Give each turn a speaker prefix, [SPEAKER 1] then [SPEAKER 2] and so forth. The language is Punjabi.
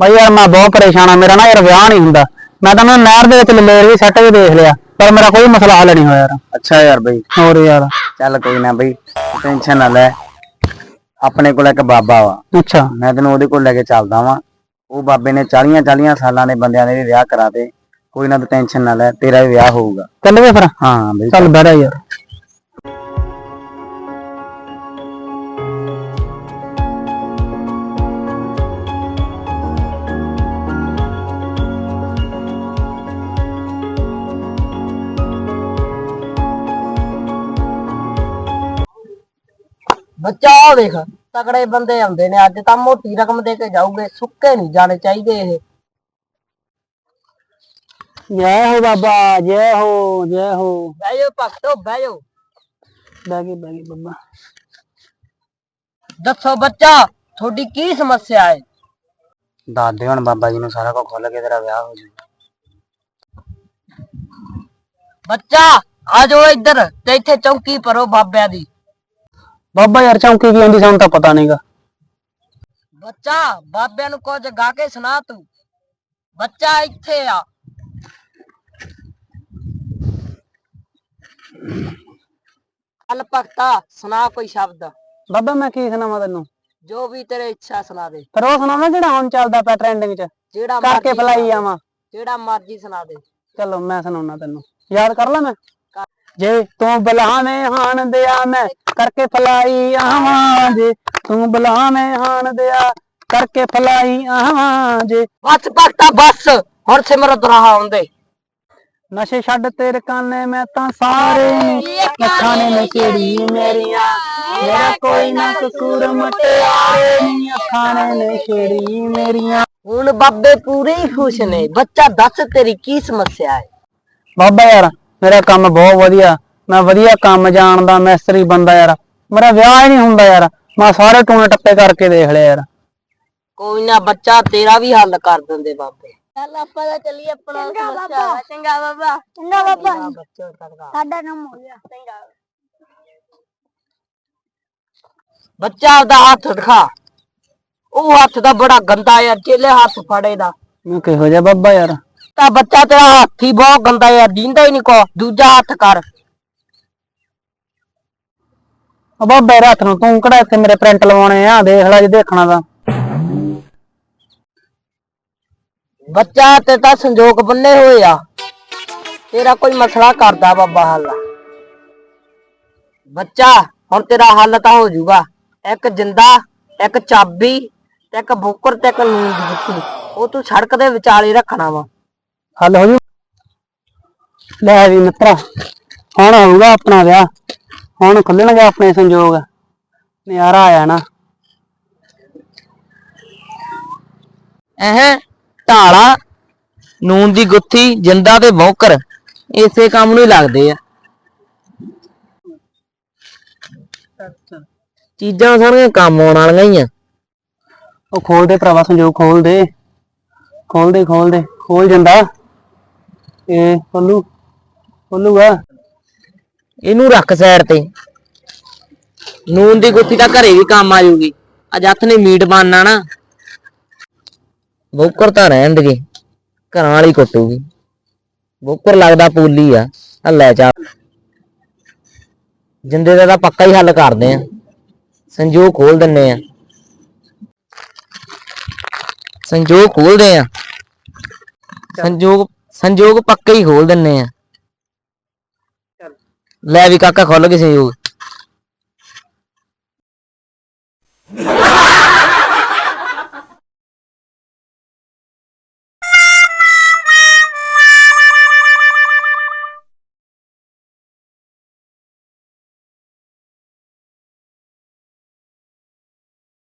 [SPEAKER 1] ਬਈ ਯਾਰ ਮੈਂ ਬਹੁਤ ਪਰੇਸ਼ਾਨ ਆ ਮੇਰਾ ਨਾ ਯਾਰ ਵਿਆਹ ਨਹੀਂ ਹੁੰਦਾ। ਮੈਂ ਤਾਂ ਨਾ ਨਹਿਰ ਦੇ ਵਿੱਚ ਲੇਰ ਵੀ ਸੈੱਟ ਵੀ ਦੇਖ ਲਿਆ ਪਰ ਮੇਰਾ ਕੋਈ ਮਸਲਾ ਹੱਲ ਨਹੀਂ ਹੋਇਆ ਯਾਰ।
[SPEAKER 2] ਅੱਛਾ ਯਾਰ ਬਈ।
[SPEAKER 1] ਹੋਰ ਯਾਰ।
[SPEAKER 2] ਚੱਲ ਕੋਈ ਨਾ ਬਈ ਟੈਨਸ਼ਨ ਨਾ ਲੈ। ਆਪਣੇ ਕੋਲ ਇੱਕ ਬਾਬਾ ਵਾ।
[SPEAKER 1] ਅੱਛਾ।
[SPEAKER 2] ਮੈਂ ਤੈਨੂੰ ਉਹਦੇ ਕੋਲ ਲੈ ਕੇ ਚੱਲਦਾ ਵਾਂ। ਉਹ ਬਾਬੇ ਨੇ 40 40 ਸਾਲਾਂ ਦੇ ਬੰਦਿਆਂ ਦੇ ਵੀ ਵਿਆਹ ਕਰਾਤੇ। ਕੋਈ ਨਾ ਤੂੰ ਟੈਨਸ਼ਨ ਨਾ ਲੈ ਤੇਰਾ ਵੀ ਵਿਆਹ ਹੋਊਗਾ।
[SPEAKER 1] ਚੱਲ ਫਿਰ।
[SPEAKER 2] ਹਾਂ ਬਈ
[SPEAKER 1] ਚੱਲ। ਬਹਿ ਜਾ ਯਾਰ।
[SPEAKER 3] ਬੱਚਾ ਆ ਵੇਖ ਤਕੜੇ ਬੰਦੇ ਆਉਂਦੇ ਨੇ ਅੱਜ ਤਾਂ ਮੋਟੀ ਰਕਮ ਦੇ ਕੇ ਜਾਊਗੇ ਸੁੱਕੇ ਨਹੀਂ ਜਾਣੇ ਚਾਹੀਦੇ ਇਹ।
[SPEAKER 1] ਜੈ ਹੋ ਬਾਬਾ ਜੈ ਹੋ ਜੈ ਹੋ।
[SPEAKER 3] ਬਹਿ ਜਾਓ ਭਗਤੋ ਬਹਿ ਜਾਓ।
[SPEAKER 1] ਬਹਿ ਗਈ ਬਹਿ ਗਈ ਬਾਬਾ।
[SPEAKER 3] ਦੱਸੋ ਬੱਚਾ ਤੁਹਾਡੀ ਕੀ ਸਮੱਸਿਆ ਹੈ?
[SPEAKER 2] ਦੱਸ ਦੇ ਹੁਣ ਬਾਬਾ ਜੀ ਨੂੰ ਸਾਰਾ ਕੁਝ ਖੁੱਲ ਕੇ ਤੇਰਾ ਵਿਆਹ ਹੋ ਜਾਊਗਾ।
[SPEAKER 3] ਬੱਚਾ ਆ ਜਾਓ ਇੱਧਰ ਤੇ ਇੱਥੇ ਚੌਂਕੀ ਭਰੋ ਬਾਬਿਆਂ ਦੀ।
[SPEAKER 1] ਬਾਬਾ ਯਾਰ ਚੌਂਕੀ ਕੀ ਹੁੰਦੀ ਸਾਨੂੰ ਤਾਂ ਪਤਾ ਨਹੀਂਗਾ
[SPEAKER 3] ਬੱਚਾ ਬਾਬਿਆਂ ਨੂੰ ਕੁਝ ਗਾ ਕੇ ਸੁਣਾ ਤੂੰ। ਬੱਚਾ ਇੱਥੇ ਆ। ਚੱਲ ਭਗਤਾ ਸੁਣਾ ਕੋਈ ਸ਼ਬਦ।
[SPEAKER 1] ਬਾਬਾ ਮੈਂ ਕੀ ਸੁਣਾਵਾਂ ਤੈਨੂੰ?
[SPEAKER 3] ਜੋ ਵੀ ਤੇਰੇ ਇੱਛਾ ਸੁਣਾ ਦੇ।
[SPEAKER 1] ਫਿਰ ਉਹ ਸੁਣਾਵਾਂ ਜਿਹੜਾ ਹੁਣ ਚੱਲਦਾ ਪਿਆ ਟ੍ਰੈਂਡਿੰਗ 'ਚ?
[SPEAKER 3] ਜਿਹੜਾ
[SPEAKER 1] ਕਰਕੇ
[SPEAKER 3] ਮਰਜ਼ੀ
[SPEAKER 1] ਫਲਾਈ
[SPEAKER 3] ਸੁਣਾ ਦੇ।
[SPEAKER 1] ਆਵਾਂ।
[SPEAKER 3] ਜਿਹੜਾ ਮਰਜ਼ੀ ਸੁਣਾ ਦੇ।
[SPEAKER 1] ਚਲੋ ਮੈਂ ਸੁਣਾਉਣਾ ਤੈਨੂੰ। ਯਾਦ ਕਰ ਲੈ ਮੈਂ? ਜੇ ਤੂੰ ਬੁਲਾਵੇਂ ਹਾਣ ਦਿਆ ਮੈਂ ਕਰਕੇ ਫਲਾਈ ਆਵਾਂ ਜੇ। ਤੂੰ ਬੁਲਾਵੇਂ ਹਾਣ ਦਿਆ ਕਰਕੇ ਫਲਾਈ ਆਵਾਂ ਜੇ।
[SPEAKER 3] ਬਸ ਭਗਤਾ ਬਸ ਹੁਣ ਸਿਮਰਤ ਰਹਾ ਹੁੰਦੇ
[SPEAKER 1] ਨਸ਼ੇ ਛੱਡ ਤੇਰੇ ਕਾਨੇ ਮੈਂ ਤਾਂ ਸਾਰੇ ਅੱਖਾਂ ਨੇ ਨਸ਼ੇੜੀ ਮੇਰੀਆਂ। ਮੇਰਾ ਕੋਈ ਨਾ ਕਸੂਰ ਮਟਿਆਰੇ ਨੀ ਅੱਖਾਂ ਨੇ ਨਸ਼ੇੜੀ ਮੇਰੀਆਂ।
[SPEAKER 3] ਹੁਣ ਬਾਬੇ ਪੂਰੇ ਹੀ ਖੁਸ਼ ਨੇ। ਬੱਚਾ ਦੱਸ ਤੇਰੀ ਕੀ ਸਮੱਸਿਆ ਹੈ?
[SPEAKER 1] ਬਾਬਾ ਯਾਰ ਮੇਰਾ ਕੰਮ ਬਹੁਤ ਵਧੀਆ। ਮੈਂ ਵਧੀਆ ਕੰਮ ਜਾਣਦਾ ਮਿਸਤਰੀ ਬੰਦਾ ਯਾਰ। ਮੇਰਾ ਵਿਆਹ ਹੀ ਨਹੀਂ ਹੁੰਦਾ ਯਾਰ। ਮੈਂ ਸਾਰੇ ਟੂਣੇ ਟੱਪੇ ਕਰਕੇ ਦੇਖ ਲਿਆ ਯਾਰ।
[SPEAKER 3] ਕੋਈ ਨਾ ਬੱਚਾ ਤੇਰਾ ਵੀ ਹੱਲ ਕਰ ਦਿੰਦੇ ਬਾਬੇ। ਚੱਲ ਆਪਾਂ ਤਾਂ ਚੱਲੀਏ ਆਪਣਾ ਚੰਗਾ ਬਾਬਾ। ਚੰਗਾ ਬਾਬਾ। ਚੰਗਾ ਬਾਬਾ। ਬੱਚਾ ਕਰਦਾ
[SPEAKER 4] ਸਾਡਾ ਕੰਮ ਹੋ ਗਿਆ। ਚੰਗਾ।
[SPEAKER 3] ਬੱਚਾ ਆਪਦਾ ਹੱਥ ਦਿਖਾ। ਉਹ ਹੱਥ ਦਾ ਬੜਾ ਗੰਦਾ ਯਾਰ ਚੇਲੇ ਹੱਥ ਫੜੇ ਦਾ।
[SPEAKER 1] ਮੈਂ ਕਿਹੋ ਜਿਹਾ ਬਾਬਾ ਯਾਰ।
[SPEAKER 3] ਤਾਂ ਬੱਚਾ ਤੇਰਾ ਹੱਥ ਹੀ ਬਹੁਤ ਗੰਦਾ ਯਾਰ ਦੀਂਦਾ ਹੀ ਨਹੀਂ ਕੋ ਦੂਜਾ ਹੱਥ ਕਰ।
[SPEAKER 1] ਉਹ ਬਾਬਾ ਯਾਰ ਹੱਥ ਨੂੰ ਤੂੰ ਕਿਹੜਾ ਇੱਥੇ ਮੇਰੇ ਪ੍ਰਿੰਟ ਲਵਾਉਣੇ ਆ? ਦੇਖ ਲੈ ਜੇ ਦੇਖਣਾ ਤਾਂ।
[SPEAKER 3] ਬੱਚਾ ਤੇ ਤਾਂ ਸੰਜੋਗ ਬੰਨੇ ਹੋਏ ਆ। ਤੇਰਾ ਕੋਈ ਮਸਲਾ ਕਰਦਾ ਬਾਬਾ ਹੱਲ। ਬੱਚਾ ਹੁਣ ਤੇਰਾ ਹੱਲ ਤਾਂ ਹੋ ਜਾਊਗਾ। ਇੱਕ ਜਿੰਦਾ ਇੱਕ ਚਾਬੀ ਤੇ ਇੱਕ ਬੋਕਰ ਤੇ ਇੱਕ ਨੂਨ ਦੀ ਗੁੱਤੀ ਉਹ ਤੂੰ ਸੜਕ ਦੇ ਵਿਚਾਲੇ ਰੱਖਣਾ ਵਾ।
[SPEAKER 1] ਹੱਲ ਹੋ ਜੂ? ਲੈ ਵੀ ਮਿੱਤਰਾ ਹੁਣ ਹੋਊਗਾ ਆਪਣਾ ਵਿਆਹ ਹੁਣ ਖੁੱਲਣਗੇ ਆਪਣੇ ਸੰਜੋਗ। ਨਜ਼ਾਰਾ ਆਇਆ ਨਾ।
[SPEAKER 3] ਇਹ ਢਾਲਾ ਨੂਨ ਦੀ ਗੁੱਥੀ ਜਿੰਦਾ ਤੇ ਬੌਕਰ ਇਸੇ ਕੰਮ ਨੂੰ ਹੀ ਲੱਗਦੇ ਆ। ਚੀਜ਼ਾਂ ਸਾਰੀਆਂ ਕੰਮ ਆਉਣ ਵਾਲੀਆਂ ਹੀ ਆ।
[SPEAKER 1] ਉਹ ਖੋਲ ਦੇ ਭਰਾਵਾ ਸੰਜੋਗ ਖੋਲ ਦੇ। ਖੋਲ ਦੇ ਖੋਲ ਦੇ। ਖੋਲ ਜਾਂਦਾ। ਇਹ ਖੋਲੂ ਖੋਲੂਗਾ
[SPEAKER 3] ਇਹਨੂੰ ਰੱਖ ਸਾਈਡ ਤੇ। ਨੂਨ ਦੀ ਗੁੱਥੀ ਤਾਂ ਘਰੇ ਵੀ ਕੰਮ ਆ ਜੂਗੀ ਅੱਜ ਹੱਥ ਨੇ ਮੀਟ ਬਣਨਾ ਨਾ। ਬੋਕਰ ਤਾਂ ਰਹਿਣ ਦੇ। ਘਰਾਂ ਵਾਲੀ ਕੁੱਟੂਗੀ। ਬੋਕਰ ਲੱਗਦਾ ਪੂਲੀ ਆ। ਆ ਲੈ ਚਾ ਜਿੰਦੇ ਦਾ ਤਾਂ ਪੱਕਾ ਹੀ ਹੱਲ ਕਰਦੇ ਆ। ਸੰਜੋਗ ਖੋਲ ਦਿੰਨੇ ਆ। ਸੰਜੋਗ ਖੋਲਦੇ ਆ। ਸੰਜੋਗ ਸੰਜੋਗ ਪੱਕਾ ਹੀ ਖੋਲ ਦਿੰਨੇ ਆ। ਲੈ ਵੀ ਕਾਕਾ ਖੁੱਲ ਗਏ ਸੰਜੋਗ।